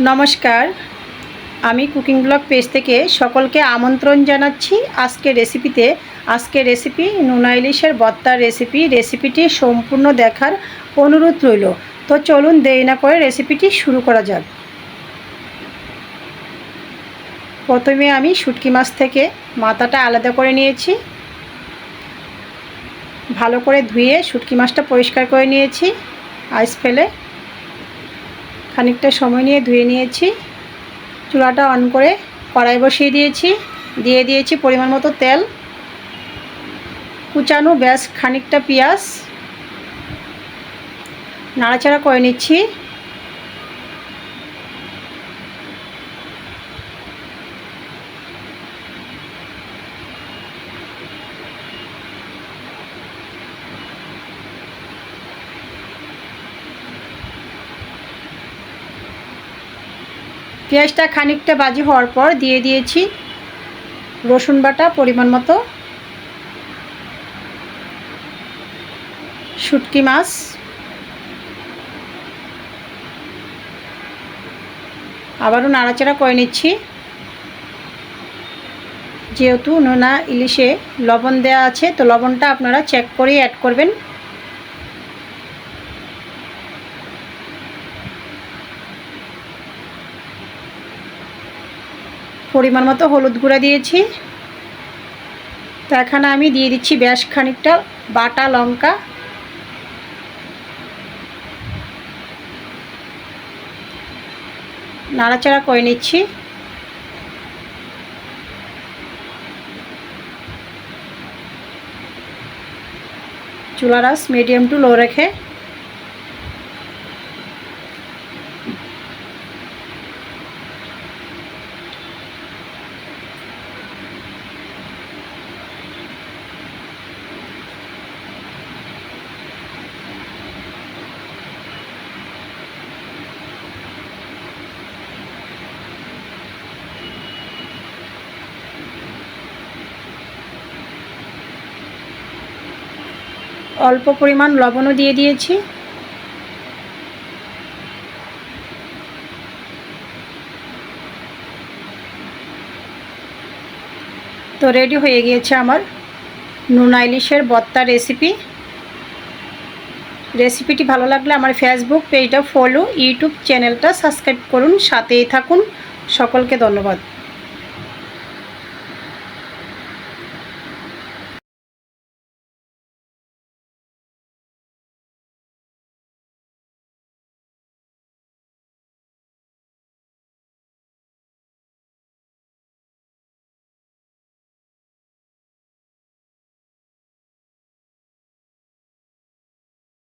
নমস্কার। আমি cooking blog page থেকে সকলকে আমন্ত্রণ জানাচ্ছি আজকে রেসিপিতে আজকে রেসিপি নুনা ইলিশের বত্তার রেসিপি রেসিপিটি সম্পূর্ণ দেখার অনুরোধ রইল। তো চলুন দেরি না করে রেসিপিটি শুরু করা যাক। প্রথমে আমি শুটকি মাছ থেকে মাথাটা আলাদা করে নিয়েছি। ভালো করে ধুয়ে শুটকি মাছটা পরিষ্কার করে নিয়েছি। আইস ফেলে খানিকটা সময় নিয়ে ধুয়ে নিয়েছি। চুলাটা অন করে কড়াই বসিয়ে দিয়েছি। দিয়ে দিয়েছি পরিমাণ মতো তেল। কুচানো ব্যাস খানিকটা পেঁয়াজ। নাড়াচাড়া করে নিচ্ছি। পেঁয়াজটা খানিকটা বাজি হওয়ার পর দিয়ে দিয়েছি রসুন বাটা পরিমাণ মতো। শুটকি মাছ। আবারও নাড়াচাড়া করে নিচ্ছি। যেহেতু নোনা ইলিশে লবণ দেওয়া আছে, তো লবণটা আপনারা চেক করেই অ্যাড করবেন। পরিমাণ মতো হলুদ গুঁড়া দিয়েছি। তো এখানে আমি দিয়ে দিচ্ছি বেশ খানিকটা বাটা লঙ্কা। নাড়াচাড়া করে নিচ্ছি। চুলারাস মিডিয়াম টু লো রেখে অল্প পরিমাণ লবণও দিয়ে দিয়েছি। তো রেডি হয়ে গিয়েছে আমার নুন ইলিশের বত্তা রেসিপি রেসিপিটি ভালো লাগলে আমার ফেসবুক পেজটা ফলো ইউটিউব চ্যানেলটা সাবস্ক্রাইব করুন, সাথেই থাকুন। সকলকে ধন্যবাদ।